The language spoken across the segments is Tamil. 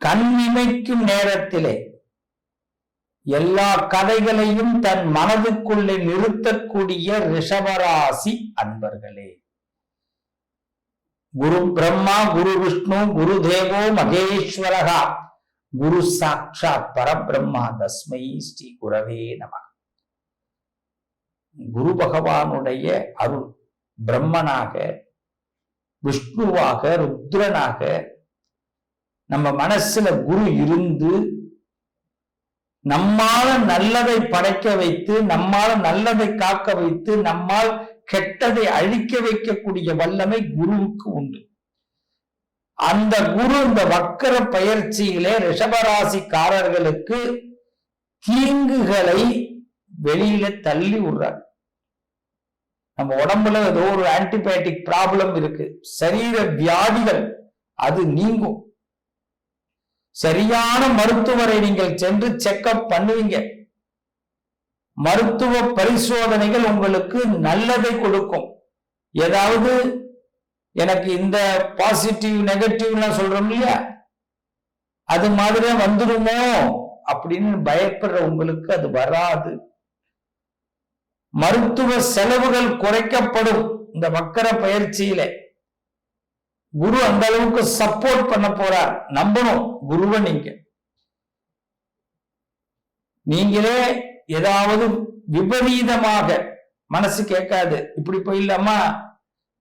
கண் இமைக்கும் நேரத்திலே எல்லா கதைகளையும் தன் மனதுக்குள்ளே நிறுத்தக்கூடிய ரிஷபராசி அன்பர்களே. குரு பிரம்மா குரு விஷ்ணு குரு தேவோ மகேஸ்வரகா குரு சாட்சாத் பரபிரம்மா தஸ்மை ஸ்ரீ குரவே நம. குரு பகவானுடைய அருள் பிரம்மனாக விஷ்ணுவாக ருத்ரனாக நம்ம மனசுல குரு இருந்து நம்மால நல்லதை படைக்க வைத்து நம்மால நல்லதை காக்க வைத்து நம்மால் கெட்டதை அழிக்க வைக்கக்கூடிய வல்லமை குருவுக்கு உண்டு. அந்த குரு இந்த வக்கர பயிற்சியிலே ரிஷபராசிக்காரர்களுக்கு தீங்குகளை வெளியில தள்ளி விடுறார். நம்ம உடம்புல ஏதோ ஒரு ஆன்டிபயோட்டிக் ப்ராப்ளம் இருக்கு. சரீர வியாதிகள் அது நீங்கும். சரியான மருத்துவரை நீங்கள் சென்று செக்அப் பண்ணுவீங்க. மருத்துவ பரிசோதனைகள் உங்களுக்கு நல்லதை கொடுக்கும். ஏதாவது எனக்கு இந்த பாசிட்டிவ் நெகட்டிவ்லாம் சொல்றோம் இல்லையா? அது மாதிரியே வந்துடுமோ அப்படின்னு பயப்படுற உங்களுக்கு அது வராது. மருத்துவ செலவுகள் குறைக்கப்படும் இந்த வக்கர பயிற்சியில. குரு அந்த அளவுக்கு சப்போர்ட் பண்ண போறார். நம்பணும். குருவை நீங்க. நீங்களே ஏதாவது விபரீதமாக மனசு கேட்காது. இப்படி போயிடலாமா?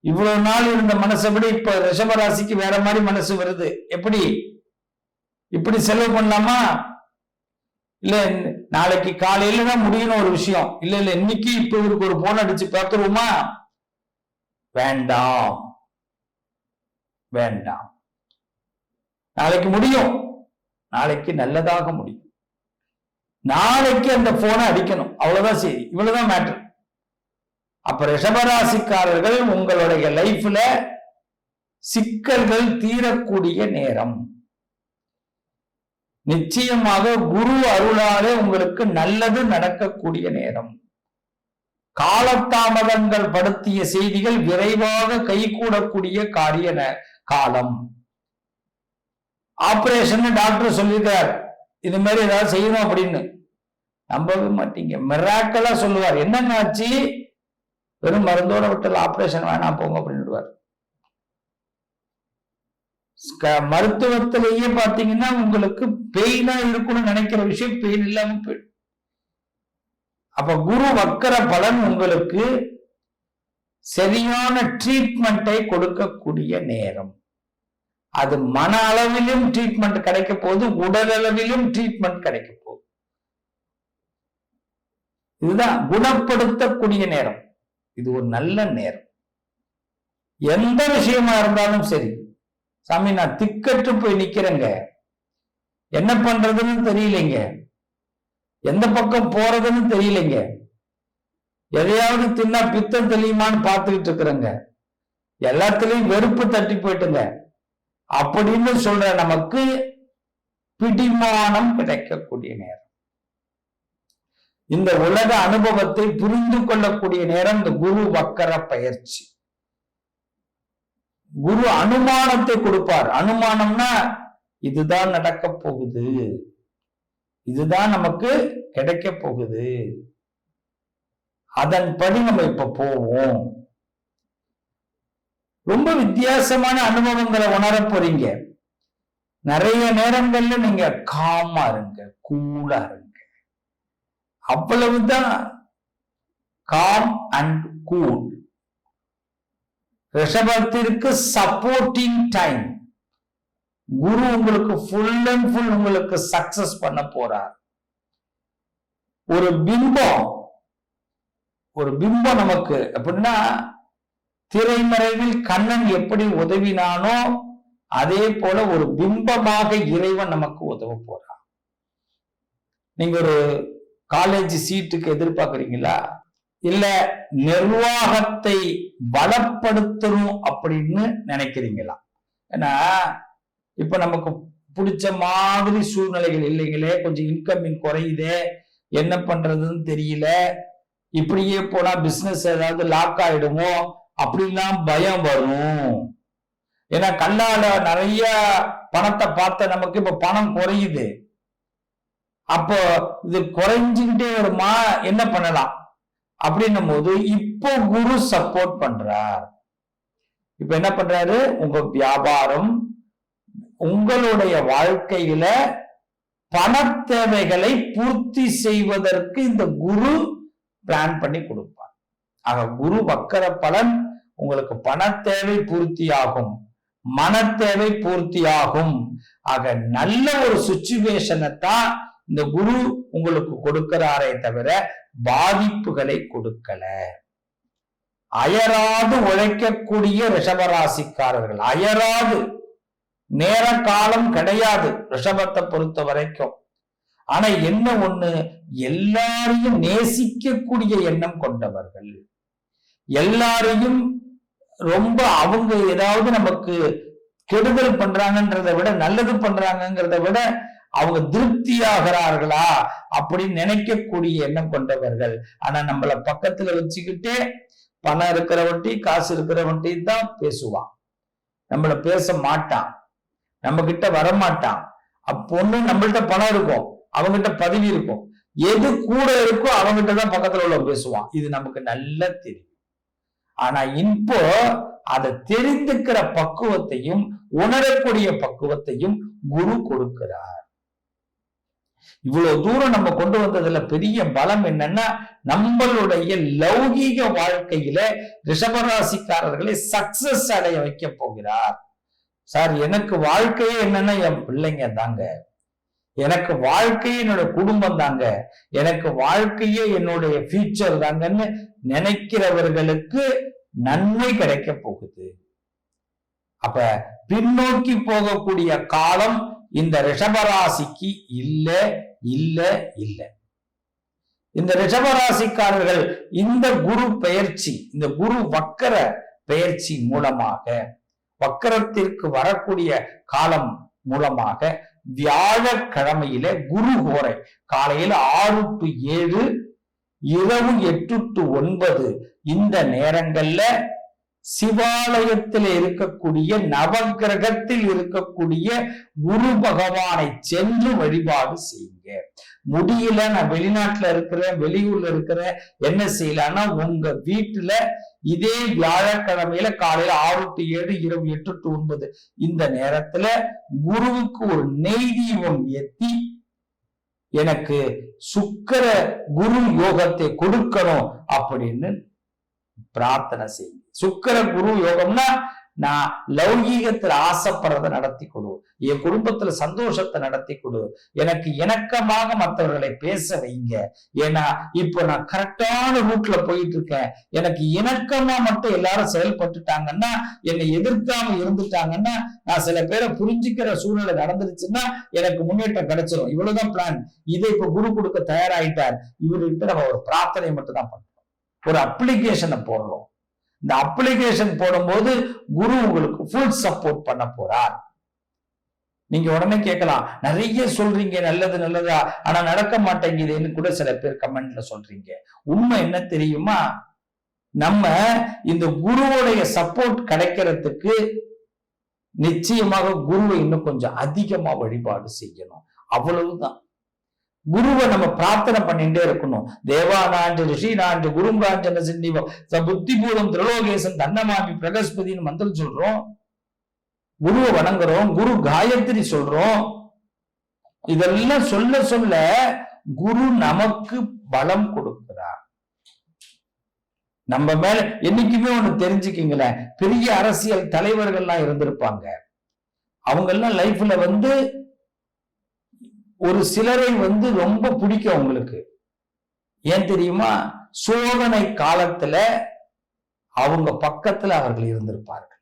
இவ்வளவு நாள் இருந்த மனசை விட இப்ப ரிஷபராசிக்கு வேற மாதிரி மனசு வருது. எப்படி? இப்படி செலவு பண்ணலாமா? இல்ல நாளைக்கு காலையில தான் முடியணும் ஒரு விஷயம். இல்ல இல்ல இன்னைக்கு இப்ப இவருக்கு ஒரு போன் அடிச்சு பார்த்துருவோமா? வேண்டாம். வேண்டாம். நாளைக்கு முடியும். நாளைக்கு நல்லதாக முடியும். நாளைக்கு அந்த போனை அடிக்கணும். அவ்வளவுதான் சரி இவ்வளவுதான் மேட்டர் அப்ப ரிஷபராசிக்காரர்கள் உங்களுடைய லைஃப்ல சிக்கல்கள் தீரக்கூடிய நேரம். நிச்சயமாக குரு அருளாலே உங்களுக்கு நல்லது நடக்கக்கூடிய நேரம். காலதாமதங்கள் படுத்திய செய்திகள் விரைவாக கைகூடக்கூடிய காரிய காலம். ஆபரேஷன் டாக்டர் சொல்லியிருக்கார். இது மாதிரி ஏதாவது செய்யணும் அப்படின்னு. நம்பவே மாட்டீங்க. மிராக்கலா சொல்லுவார். என்னங்க ஆச்சு? வெறும் மருந்தோட விட்டல ஆபரேஷன் வேணாம் போங்க அப்படின்னுடுவார். மருத்துவத்திலேயே பாத்தீங்கன்னா உங்களுக்கு பெயினா இருக்கும்னு நினைக்கிற விஷயம் பெயின் இல்லாம போயிடும். அப்ப குரு வக்கர பலன் உங்களுக்கு சரியான ட்ரீட்மெண்ட்டை கொடுக்கக்கூடிய நேரம். அது மன அளவிலும் ட்ரீட்மெண்ட் கிடைக்க போகுது உடல் அளவிலும் ட்ரீட்மெண்ட் கிடைக்க போகுது. இதுதான் குணப்படுத்தக்கூடிய நேரம். இது ஒரு நல்ல நேரம். எந்த விஷயமா இருந்தாலும் சரி சாமி நான் திக்கற்று போய் நிக்கிறேங்க. என்ன பண்றதுன்னு தெரியலைங்க. எந்த பக்கம் போறதுன்னு தெரியலைங்க. எதையாவது தின்னா பித்தம் தெளியுமான்னு பார்த்துக்கிட்டு இருக்கிறேங்க. எல்லாத்துலயும் வெறுப்பு தட்டி போயிட்டுங்க. அப்படின்னு சொல்ற நமக்கு பிடிமானம் கிடைக்கக்கூடிய நேரம். இந்த உலக அனுபவத்தை புரிந்து கொள்ளக்கூடிய நேரம் இந்த குரு வக்கர பயிற்சி. குரு அனுமானத்தை கொடுப்பார். அனுமானம்னா இதுதான் நடக்க போகுது. இதுதான் நமக்கு கிடைக்க போகுது. அதன்படி நம்ம இப்ப போவோம். ரொம்ப வித்தியாசமான அனுபவங்களை உணர போறீங்க. நிறைய நேரங்கள்ல நீங்க காமா இருங்க கூலா இருங்க. அவ்வளவுதான் காம் அண்ட் கூல் ரிஷபத்திற்கு சப்போர்ட்டிங் டைம் குரு உங்களுக்கு ஃபுல் அண்ட் ஃபுல் உங்களுக்கு சக்சஸ் பண்ண போறார். ஒரு பிம்பம் ஒரு பிம்பம் நமக்கு அப்படின்னா திரைமறைவில் கண்ணன் எப்படி உதவினானோ அதே போல ஒரு பிம்பமாக இறைவன் நமக்கு உதவ போறான். நீங்க ஒரு காலேஜ் சீட்டுக்கு எதிர்பார்க்குறீங்களா? இல்ல நிர்வாகத்தை பலப்படுத்தணும் அப்படின்னு நினைக்கிறீங்களா? ஏன்னா இப்ப நமக்கு பிடிச்ச மாதிரி சூழ்நிலைகள் இல்லைங்களே கொஞ்சம் இன்கமிங் குறையுதே என்ன பண்றதுன்னு தெரியல இப்படியே போனா பிசினஸ் ஏதாவது லாக் ஆயிடுமோ? அப்படிலாம் பயம் வரும். ஏன்னா கல்லால நிறைய பணத்தை பார்த்த நமக்கு இப்ப பணம் குறையுது. அப்போ இது குறைஞ்சுக்கிட்டே வருமா? என்ன பண்ணலாம்? அப்படின்னும் போது இப்போ குரு சப்போர்ட் பண்றார். இப்ப என்ன பண்றாரு? உங்க வியாபாரம் உங்களுடைய வாழ்க்கையில பண தேவைகளை பூர்த்தி செய்வதற்கு இந்த குரு பிளான் பண்ணி கொடுப்பார். ஆக குரு வக்கர பலன் உங்களுக்கு பண தேவை பூர்த்தியாகும். மன தேவை பூர்த்தியாகும். ஆக நல்ல ஒரு சுச்சுவேஷனை தான் இந்த குரு உங்களுக்கு கொடுக்கிறாரே தவிர பாதிப்புகளை கொடுக்கல. அயராது உழைக்கக்கூடிய ரிஷபராசிக்காரர்கள் அயராது. நேர காலம் கிடையாது ரிஷபத்தை பொறுத்த வரைக்கும் ஆனா என்ன ஒண்ணு? எல்லாரையும் நேசிக்கக்கூடிய எண்ணம் கொண்டவர்கள். எல்லாரையும் ரொம்ப அவங்க ஏதாவது நமக்கு கெடுதல் பண்றாங்கன்றத விட நல்லது பண்றாங்கிறத விட அவங்க திருப்தியாகிறார்களா அப்படின்னு நினைக்கக்கூடிய எண்ணம் கொண்டவர்கள். ஆனா நம்மள பக்கத்துல வச்சுக்கிட்டே பணம் இருக்கிறவன்ட்டி காசு இருக்கிறவன்ட்டி தான் பேசுவான். நம்மள பேச மாட்டான். நம்ம கிட்ட வரமாட்டான். அப்பொண்ணு நம்மள்ட்ட பணம் இருக்கும். அவங்ககிட்ட பதவி இருக்கும். எது கூட இருக்கோ அவங்ககிட்ட தான் பக்கத்துல உள்ள பேசுவான். இது நமக்கு நல்லா தெரியும். ஆனா இப்போ அதை தெரிந்துக்கிற பக்குவத்தையும் உணரக்கூடிய பக்குவத்தையும் குரு கொடுக்கிறார். இவ்வளவு தூரம் நம்ம கொண்டு வந்ததுல பெரிய பலம் என்னன்னா நம்மளுடைய லௌகீக வாழ்க்கையில ரிஷபராசிக்காரர்களை சக்சஸ் அடைய வைக்க போகிறார். சார் எனக்கு வாழ்க்கையே என்னன்னா என் பிள்ளைங்க தாங்க. எனக்கு வாழ்க்கையே என்னோட குடும்பம் தாங்க. எனக்கு வாழ்க்கையே என்னுடைய ஃபியூச்சர் தாங்கன்னு நினைக்கிறவர்களுக்கு நன்மை கிடைக்க போகுது. அப்ப பின்னோக்கி போகக்கூடிய காலம் இந்த ரிஷபராசிக்கு இல்ல இல்ல இல்ல. இந்த ரிஷபராசிக்காரர்கள் இந்த குரு பெயர்ச்சி இந்த குரு வக்கர பெயர்ச்சி மூலமாக வக்கரத்திற்கு வரக்கூடிய காலம் மூலமாக வியாழக்கிழமையில குரு கோரை காலையில ஆறு டு ஏழு இரவு எட்டு டு ஒன்பது இந்த நேரங்கள்ல சிவாலயத்தில் இருக்கக்கூடிய நவகிரகத்தில் இருக்கக்கூடிய குரு பகவானை சென்று வழிபாடு செய்யுங்க. முடியல நான் வெளிநாட்டுல இருக்கிறேன் வெளியூர்ல இருக்கிறேன் என்ன செய்யலாம்னா உங்க வீட்டுல இதே வியாழக்கிழமையில காலையில ஆறு டு ஏழு இரவு எட்டு டு ஒன்பது இந்த நேரத்துல குருவுக்கு ஒரு நெய் தீபம் ஏத்தி எனக்கு சுக்கர குரு யோகத்தை கொடுக்கணும் அப்படின்னு பிரார்த்தனை செய்யுங்க சுக்கர குரு யோகம்னா நான் லௌகீகத்துல ஆசைப்படுறத நடத்தி கொடு. என் குடும்பத்துல சந்தோஷத்தை நடத்தி கொடு. எனக்கு இணக்கமாக மற்றவர்களை பேச வைங்க. ஏன்னா இப்போ நான் கரெக்டான ரூட்ல போயிட்டு இருக்கேன் எனக்கு இணக்கமா மட்டும் எல்லாரும் செயல்பட்டுட்டாங்கன்னா என்னை எதிர்க்காம இருந்துட்டாங்கன்னா நான் சில பேரை புரிஞ்சுக்கிற சூழ்நிலை நடந்துருச்சுன்னா எனக்கு முன்னேற்றம் கிடைச்சிடும் இவ்வளவுதான் பிளான் இதை இப்ப குரு கொடுக்க தயாராயிட்டார். இவர்கிட்ட நம்ம ஒரு பிரார்த்தனை மட்டும் தான் பண்றோம். ஒரு அப்ளிகேஷனை போடுறோம். இந்த அப்ளிகேஷன் போடும்போது குரு உங்களுக்கு ஃபுல் சப்போர்ட் பண்ண போறார். நீங்க உடனே கேட்கலாம் நிறைய சொல்றீங்க நல்லது நல்லதா? ஆனா நடக்க மாட்டேங்குதுன்னு கூட சில பேர் கமெண்ட்ல சொல்றீங்க. உண்மை என்ன தெரியுமா? நம்ம இந்த குருவுடைய சப்போர்ட் கிடைக்கிறதுக்கு நிச்சயமாக குருவை இன்னும் கொஞ்சம் அதிகமா வழிபாடு செய்யணும். அவ்வளவுதான். குருவை நம்ம பிரார்த்தனை பண்ணிட்டே இருக்கணும். தேவானாண்டு ரிஷினாண்டு குருங்காஞ்சன சிந்திவம் ச புத்தி பூதம் திரலோகேசன் தன்னமாமி பிரகஸ்பதினு மந்திரம் சொல்றோம். குருவை வணங்குறோம் குரு காயத்ரி சொல்றோம். இதெல்லாம் சொல்ல சொல்ல குரு நமக்கு பலம் கொடுக்கிறார். நம்ம மேல என்னைக்குமே ஒண்ணு தெரிஞ்சுக்கிங்களேன். பெரிய அரசியல் தலைவர்கள்லாம் இருந்திருப்பாங்க. அவங்க எல்லாம் லைஃப்ல வந்து ஒரு சிலரை வந்து ரொம்ப பிடிக்கும் அவங்களுக்கு. ஏன் தெரியுமா? சோதனை காலத்துல அவங்க பக்கத்துல அவர்கள் இருந்திருப்பார்கள்.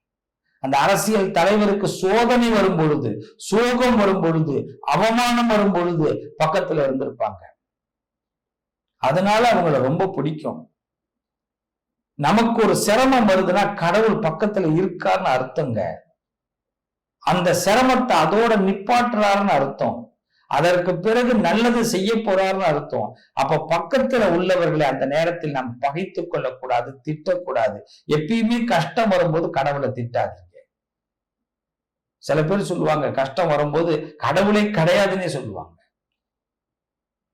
அந்த அரசியல் தலைவருக்கு சோதனை வரும் பொழுது சோகம் வரும் பொழுது அவமானம் வரும் பொழுது பக்கத்துல இருந்திருப்பாங்க. அதனால அவங்கள ரொம்ப பிடிக்கும். நமக்கு ஒரு சிரமம் வருதுன்னா கடவுள் பக்கத்துல இருக்காருன்னு அர்த்தங்க. அந்த சிரமத்தை அதோட நிப்பாட்டுறாருன்னு அர்த்தம். அதற்கு பிறகு நல்லது செய்ய போறாருன்னு அர்த்தம். அப்ப பக்கத்துல உள்ளவர்களை அந்த நேரத்தில் நாம் பகைத்து கொள்ளக்கூடாது திட்டக்கூடாது. எப்பயுமே கஷ்டம் வரும்போது கடவுளை திட்டாதீங்க. சில பேர் சொல்லுவாங்க கஷ்டம் வரும்போது கடவுளே கிடையாதுன்னே சொல்லுவாங்க.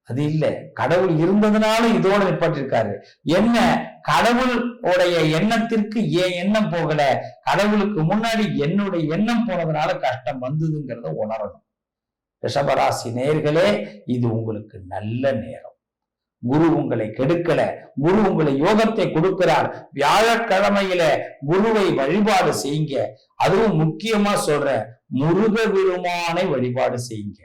அது இல்ல. கடவுள் இருந்ததுனால இதோட நிப்பாட்டிருக்காரு. என்ன? கடவுள் உடைய எண்ணத்திற்கு ஏன் எண்ணம் போகல. கடவுளுக்கு முன்னாடி என்னுடைய எண்ணம் போனதுனால கஷ்டம் வந்ததுங்கிறத உணரணும். ரிஷபராசி நேர்களே இது உங்களுக்கு நல்ல நேரம். குரு உங்களை கெடுக்கல. குரு உங்களை யோகத்தை கொடுக்கிறார். வியாழக்கிழமையில குருவை வழிபாடு செய்யுங்க. அதுவும் முக்கியமா சொல்ற முருக பெருமானை வழிபாடு செய்யுங்க.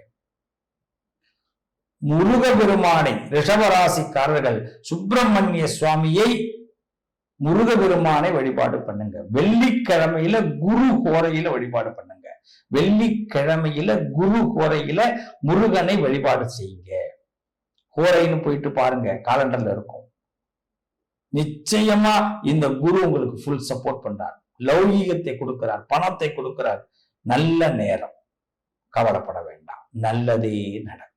முருக பெருமானை ரிஷபராசிக்காரர்கள் சுப்பிரமணிய சுவாமியை முருக பெருமானை வழிபாடு பண்ணுங்க. வெள்ளிக்கிழமையில குரு கோரையில வழிபாடு பண்ணுங்க. வெள்ளிக்கிழமையில குரு கோரையில முருகனை வழிபாடு செய்யுங்க. கோரைன்னு போயிட்டு பாருங்க காலண்டர்ல இருக்கும். நிச்சயமா இந்த குரு உங்களுக்கு ஃபுல் சப்போர்ட் பண்றார். லௌகீகத்தை கொடுக்கிறார் பணத்தை கொடுக்கிறார். நல்ல நேரம். கவலைப்பட வேண்டாம். நல்லதே நடக்கும்.